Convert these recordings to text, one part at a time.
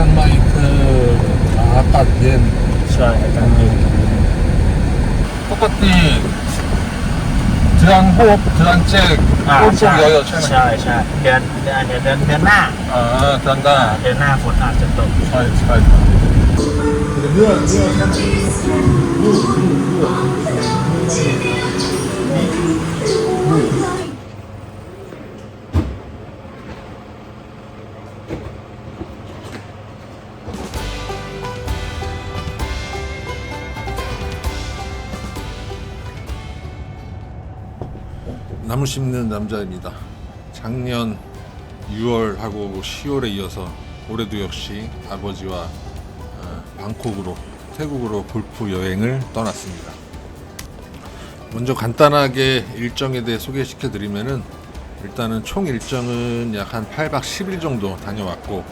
เชียงใหม่คืออากาศเย็นใช่อากาศเย็นปกติเดือนหกเดือนเจ็ดอ่าฝนตใช่กเยอะๆใช่ไหมใช่ใช่เดือนเดือนเดือนเดือนเดือนหน้าอ่าเดือนหน้าเดือนหน้าฝนอาจจะตกใช่ใช่เรือเรือใช่ไหม 나무 심는 남자입니다. 작년 6월하고 10월에 이어서 올해도 역시 아버지와 어, 방콕으로 태국으로 골프 여행을 떠났습니다. 먼저 간단하게 일정에 대해 소개시켜 드리면은 일단은 총 일정은 약 한 8박 10일 정도 다녀왔고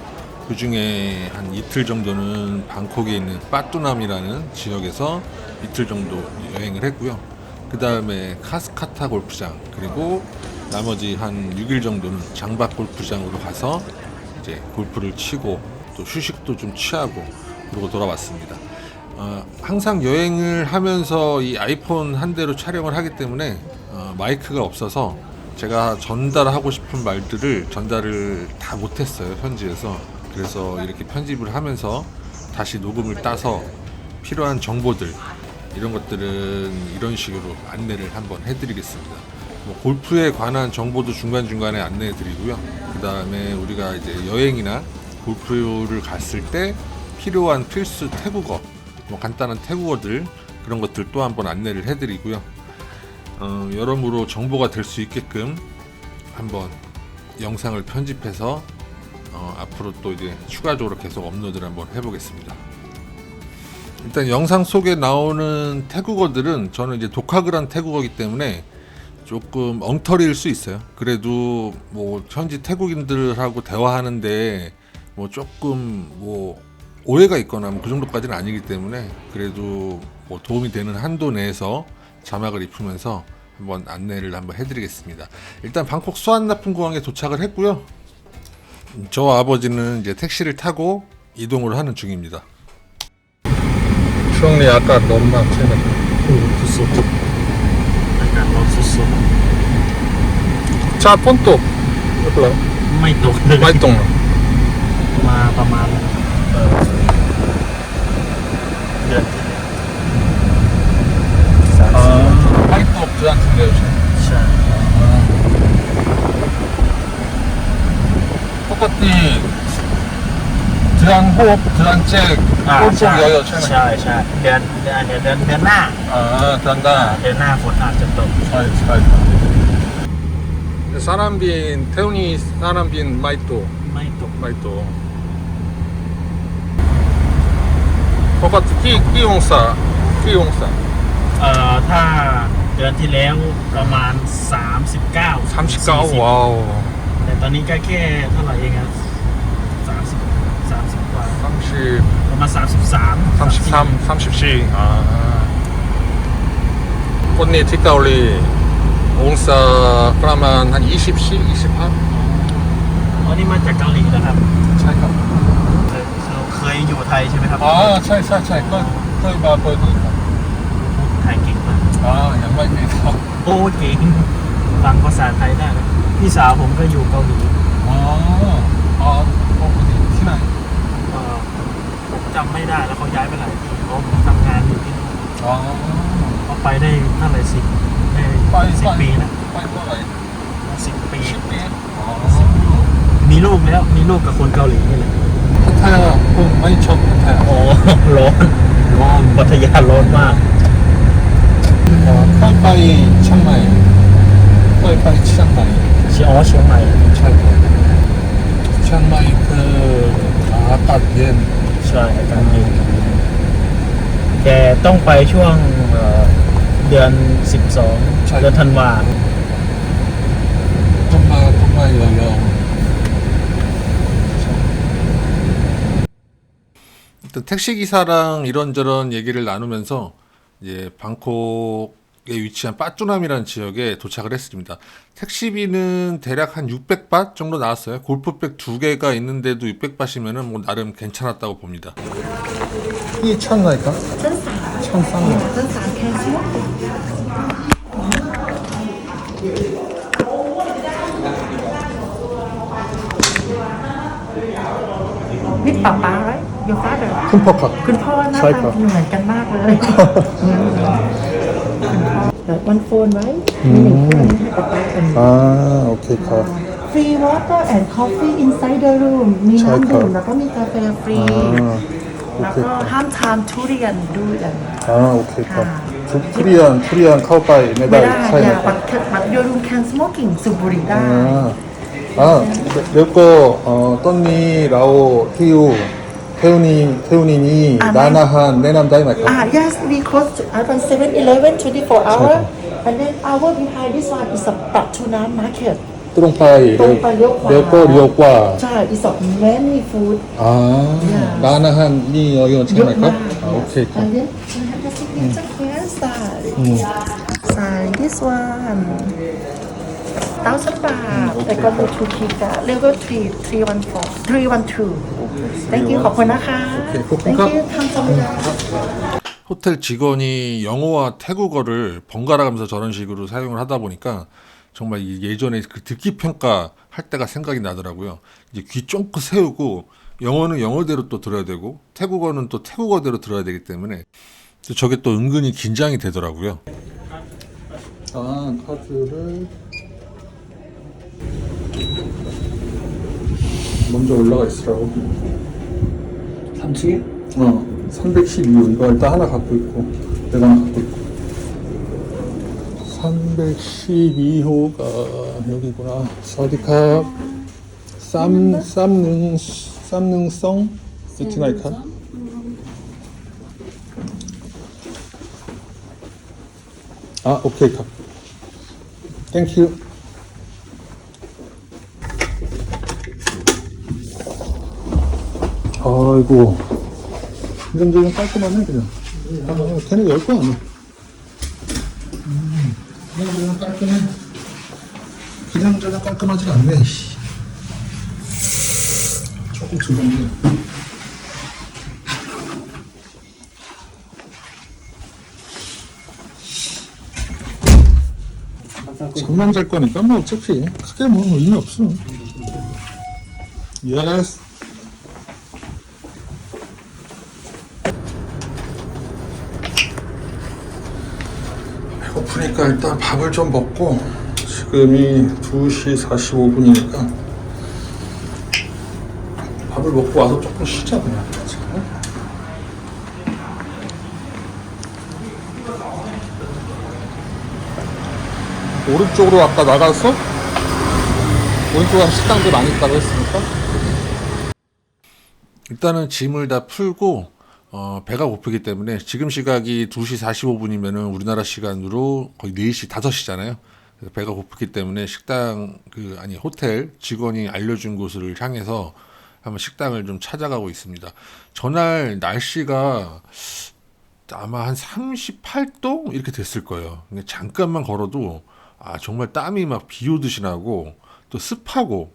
그 중에 한 이틀 정도는 방콕에 있는 빠뚜남이라는 지역에서 이틀 정도 여행을 했고요. 그 다음에 카스카타 골프장 그리고 나머지 한 6일 정도는 장박 골프장으로 가서 이제 골프를 치고 또 휴식도 좀 취하고 그러고 돌아왔습니다. 어, 항상 여행을 하면서 이 아이폰 한 대로 촬영을 하기 때문에 어, 마이크가 없어서 제가 전달하고 싶은 말들을 전달을 다 못했어요 현지에서 그래서 이렇게 편집을 하면서 다시 녹음을 따서 필요한 정보들 이런 것들은 이런 식으로 안내를 한번 해드리겠습니다. 뭐 골프에 관한 정보도 중간 중간에 안내해 드리고요. 그 다음에 우리가 이제 여행이나 골프를 갔을 때 필요한 필수 태국어, 뭐 간단한 태국어들 그런 것들 또 한번 안내를 해드리고요. 어, 여러모로 정보가 될 수 있게끔 한번 영상을 편집해서 어, 앞으로 또 이제 추가적으로 계속 업로드를 한번 해보겠습니다. 일단 영상 속에 나오는 태국어들은 저는 이제 독학을 한 태국어이기 때문에 조금 엉터리일 수 있어요. 그래도 뭐 현지 태국인들하고 대화하는데 뭐 조금 뭐 오해가 있거나 뭐 그 정도까지는 아니기 때문에 그래도 뭐 도움이 되는 한도 내에서 자막을 입히면서 한번 안내를 한번 해드리겠습니다. 일단 방콕 수완나푼공항에 도착을 했고요. 저 아버지는 이제 택시를 타고 이동을 하는 중입니다. ช่วงนี้อากาศร้อนมากใช่ไหมอืมสุดๆอากาศร้อนสุดชาพ้นตกหรือเปล่าๆไม่ตกเลยไม่ตรงมาประมาณเอ่อเดือนสามสี่ ไม่ตกเดือนที่แล้วใช่ไหม ใช่ ปกติ เดือนหกเดือนเจ็ด อ่า ฝนตกเยอะๆใช่ไหม ใช่ใช่เดือนเดือนเดือนเดือนเดือนหน้า อ่าเดือนหน้า เดือนหน้าฝนอาจจะตก ใช่ใช่사람빈태훈이사람빈 마이토 ไม่ตก 마이토ปกติกี่กี่องศากี่องศา เอ่อถ้าเดือนที่แล้วประมาณ 39 39ว้าว แต่ตอนนี้ก็แค่เท่าไหร่เองครับ30 30กว่า 30 ประมาณ 33 33 34อ่าวันนี้ที่เกาหลีองศาประมาณ24 25อันนี้มาจากเกาหลีนะครับใช่ครับเออเราเคยอยู่ไทยใช่ไหมครับอ๋อใช่ใช่ใช่ก็เคยมาเปิดดูครับพูดไทยเก่งมากอ่ายังไม่มีครับโอ้เก่งฟังภาษาไทยได้นะพี่สาวผมก็อยู่เกาหลีอ๋ออ๋อปกติที่ไหนเอ่อผม จำไม่ได้แล้วเขาย้ายไปหลายที่เขาทำงานอยู่ที่นู่นอ๋อเขาไปได้เท่าไหร่สิบได้ไปสิบปีนะไปเท่าไหร่สิบปีสิบปีอ๋อมีลูกแล้วมีลูกกับคนเกาหลีนี่แหละพัทยาผมไม่ชอบพัทยาโอ้ร้อนร้อนพัทยาร้อนมากอ๋อเคยไปเชียงใหม่เคยไปเชียงใหม่เชียงอ๋อเชียงใหม่ใช่ครับเชียงใหม่คืออากาศเย็น ใช่อากาศเย็นแกต้องไปช่วงเอ่อเดือนสิบสองเดือนธันวา 정말 정말 여여 일단 택시 기사랑 이런저런 얘기를 나누면서 이제 방콕 위치한 빠뚜남이라는 지역에 도착을 했습니다. 택시비는 대략 한 600밭 정도 나왔어요. 골프백 두 개가 있는데도 600밭이면은 뭐 나름 괜찮았다고 봅니다. 이 천나니까? 천쌍. 真散 cashนี่ป๊าป๊า right your father 흠퍼카. คุณพ่อหน้า ใช่ ตา ครับ เหมือนกันมากเลย like one phone หนึ่งื่อนี้ให้ป๊าป๊าอันหอ่าโอเคครับ free water and coffee inside the room มีใช่น้ำดื่มแล้วก็มีกาแฟฟรีแล้วก็ห้ามทานทุเรียนด้วย อ่าโอเคครับทุเรียนทุเรียนเข้าไปไม่ได้ใช่ไหมอย่าครับับตรเครบัตรยูรูมแคนสโมกิ่งสูบบุหรี่ได้ อ่าอ่าแล้วก็ตออต้นนี้เราที่อยู่ 태훈이 태훈이니 아, 나나 한 내남 다이 마 카. Ah, yes, we close to uh, from 7 Eleven 24 hour. And then our behind this one is a Patuna market. 뚜롱파이 뚜롱파이 리오 과. 레코 리오 과. 자, is a many food. 아 Yeah. 나나 한니 어이온 참 마 카. 아, 오케 이. And then we have the signature here side. Side this one. 1,000 baht. I got the two kika. Level 3, 314. 312. thank you ขอบคุณนะคะ 오케이,ขอบคุณ thank ครับ you ทำสมุด 호텔 직원이 영어와 태국어를 번갈아 가면서 저런 식으로 사용을 하다 보니까 정말 이 예전에 그 듣기 평가 할 때가 생각이 나더라고요. 이제 귀 쫑긋 세우고 영어는 영어대로 또 들어야 되고 태국어는 또 태국어대로 들어야 되기 때문에 또 저게 또 은근히 긴장이 되더라고요. 아 카드를 먼저 올라가 있으라고. 3층에? 어, 312호 이거 일단 하나 갖고 있고 내가 하나 갖고 있고. 312호가 여기구나. 서디캅 쌈 쌈능 쌈능성? 이트나이카 아 오케이. 카 땡큐 아이고. 이 정도면 깔끔하네 그냥. 아, 걔네 열거 아니야. 음, 그냥 그냥 깔끔해. 저냥 깔끔하지가 않네 씨. 조금 들었네. 잠만 잘 거니까 뭐 어차피 크게 뭐 의미 없어. 예스 배고프니까 일단 밥을 좀 먹고 지금이 2시 45분이니까 밥을 먹고 와서 조금 쉬자 그냥. 오른쪽으로 아까 나가서 오른쪽에 식당도 많이 있다고 했으니까. 일단은 짐을 다 풀고 어, 배가 고프기 때문에 지금 시각이 2시 45분이면은 우리나라 시간으로 거의 4시 5시잖아요. 그래서 배가 고프기 때문에 식당 그 아니 호텔 직원이 알려준 곳을 향해서 한번 식당을 좀 찾아가고 있습니다. 전날 날씨가 아마 한 38도 이렇게 됐을 거예요. 근데 잠깐만 걸어도 아 정말 땀이 막 비 오듯이 나고 또 습하고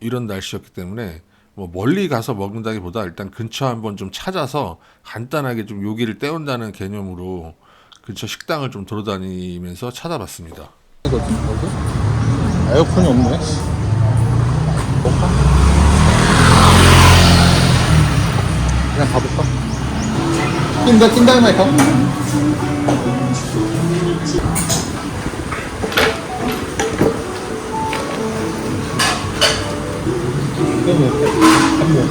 이런 날씨였기 때문에 뭐 멀리 가서 먹는다기보다 일단 근처 한번 좀 찾아서 간단하게 좀 요기를 때운다는 개념으로 근처 식당을 좀 돌아다니면서 찾아봤습니다. 에어컨이 없네. 그냥 가볼까? 낀다 낀다 말까?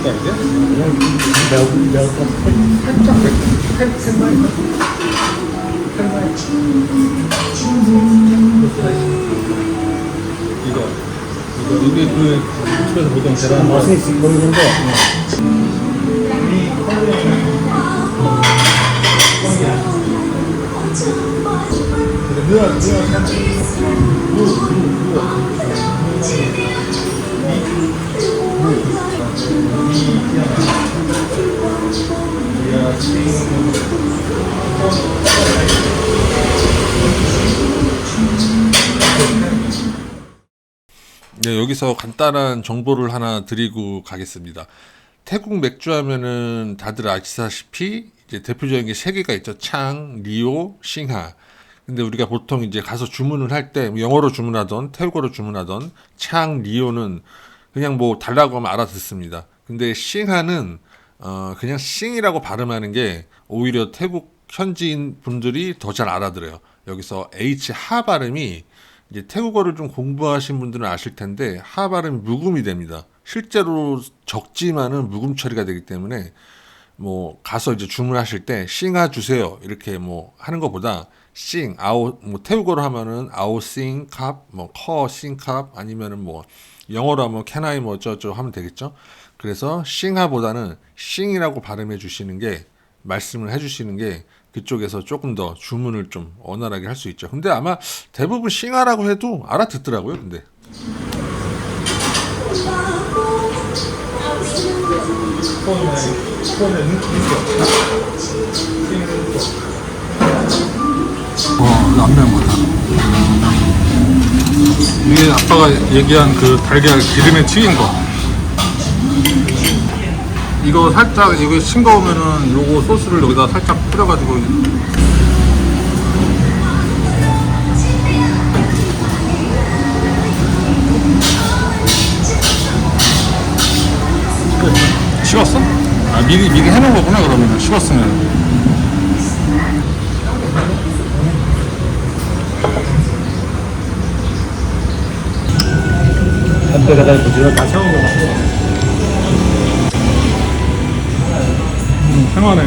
때 이제 내가 살짝 생각했어 생각했어 이거. 이거. 이게 그 집에서 보통 계란 맛이 있을 거는데. 그래, 그래, 그래. 여기서 간단한 정보를 하나 드리고 가겠습니다. 태국 맥주 하면은 다들 아시다시피 이제 대표적인 게 세 개가 있죠. 창, 리오, 싱하. 근데 우리가 보통 이제 가서 주문을 할 때 영어로 주문하던 태국어로 주문하던 창, 리오는 그냥 뭐 달라고 하면 알아듣습니다. 근데 싱하는 어 그냥 싱이라고 발음하는 게 오히려 태국 현지인 분들이 더 잘 알아들어요. 여기서 H 하 발음이 이제 태국어를 좀 공부하신 분들은 아실 텐데 하 발음이 묵음이 됩니다. 실제로 적지만은 묵음 처리가 되기 때문에 뭐 가서 이제 주문하실 때 싱하 주세요 이렇게 뭐 하는 것보다 싱 아오 뭐 태국어로 하면은 아오 싱캅 뭐커 싱캅 아니면은 뭐 영어로 하면 I 뭐 어쩌고 하면 되겠죠. 그래서 싱하보다는 싱이라고 발음해 주시는 게 말씀을 해 주시는 게 그쪽에서 조금 더 주문을 좀 원활하게 할 수 있죠. 근데 아마 대부분 싱하라고 해도 알아듣더라고요. 근데 어, 안 매운 거다. 이게 아빠가 얘기한 그 달걀 기름에 튀긴 거. 이거 살짝 이거 싱거우면은 요거 소스를 여기다 살짝 뿌려가지고 식었어? 아 미리 미리 해놓은 거구나 그러면은 식었으면. 담배가 다 부지런 다 세운 거 같아. 음, 생하네.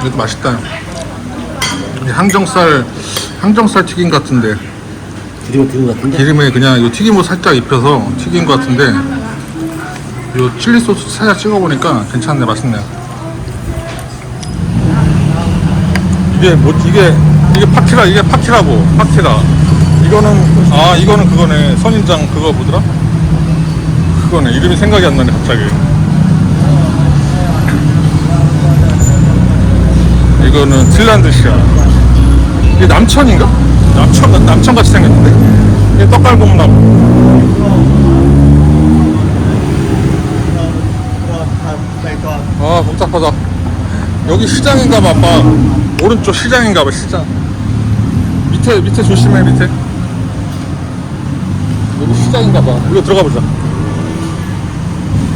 이것도 맛있다. 이 항정살 항정살 튀김 같은데 그리고 그거 같은데. 기름에 그냥 이 튀김옷 살짝 입혀서 튀긴 것 같은데 이 칠리 소스 살짝 찍어 보니까 괜찮네 맛있네. 이게 뭐 이게 이게 파티라 이게 파티라고 파티라. 이거는 아 이거는 그거네 선인장 그거 뭐더라? 그거네 이름이 생각이 안 나네 갑자기. 이거는 틸란드시아. 이게 남천인가? 남천 남천 같이 생겼는데. 이게 떡갈비나무. 아 복잡하다. 여기 시장인가 봐, 아빠. 오른쪽 시장인가 봐, 시장. 밑에 밑에 조심해 밑에. 여기 시장인가 봐. 이거 들어가 보자.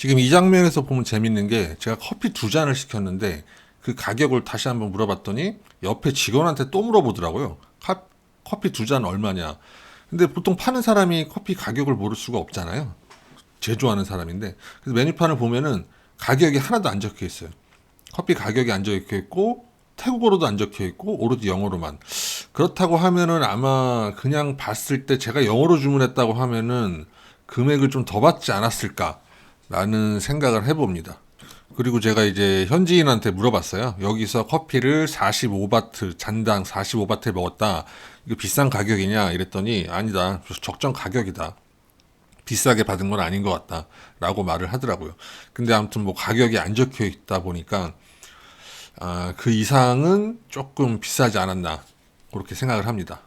지금 이 장면에서 보면 재밌는 게 제가 커피 두 잔을 시켰는데 그 가격을 다시 한번 물어봤더니 옆에 직원한테 또 물어보더라고요. 카- 커피 두 잔 얼마냐. 근데 보통 파는 사람이 커피 가격을 모를 수가 없잖아요. 제조하는 사람인데 그래서 메뉴판을 보면은 가격이 하나도 안 적혀 있어요. 커피 가격이 안 적혀 있고 태국어로도 안 적혀 있고 오로지 영어로만. 그렇다고 하면은 아마 그냥 봤을 때 제가 영어로 주문했다고 하면은 금액을 좀 더 받지 않았을까 라는 생각을 해봅니다. 그리고 제가 이제 현지인한테 물어봤어요. 여기서 커피를 45바트, 잔당 45바트에 먹었다. 이거 비싼 가격이냐? 이랬더니 아니다. 적정 가격이다. 비싸게 받은 건 아닌 것 같다. 라고 말을 하더라고요. 근데 아무튼 뭐 가격이 안 적혀 있다 보니까 아, 그 이상은 조금 비싸지 않았나. 그렇게 생각을 합니다.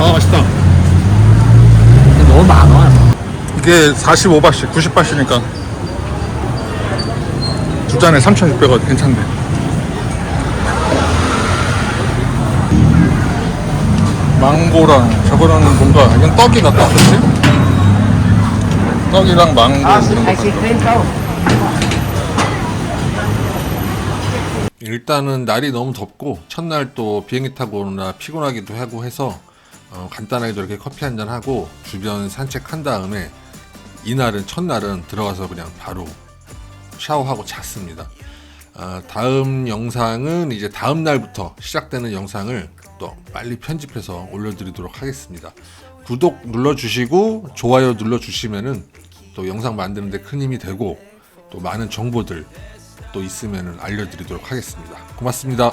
아 맛있다. 너무 많아. 이게 45바씩, 90바씩이니까 두 잔에 3,600원 괜찮네. 망고랑 저거는 뭔가 이건 떡이다 떡 그치? 떡이랑 망고 같다. 일단은 날이 너무 덥고 첫날 또 비행기 타고 오느라 피곤하기도 하고 해서 어, 간단하게 이렇게 커피 한 잔 하고 주변 산책한 다음에 이날은 첫날은 들어가서 그냥 바로 샤워하고 잤습니다. 아, 다음 영상은 이제 다음 날부터 시작되는 영상을 또 빨리 편집해서 올려드리도록 하겠습니다. 구독 눌러주시고 좋아요 눌러주시면은 또 영상 만드는데 큰 힘이 되고 또 많은 정보들 또 있으면은 알려드리도록 하겠습니다. 고맙습니다.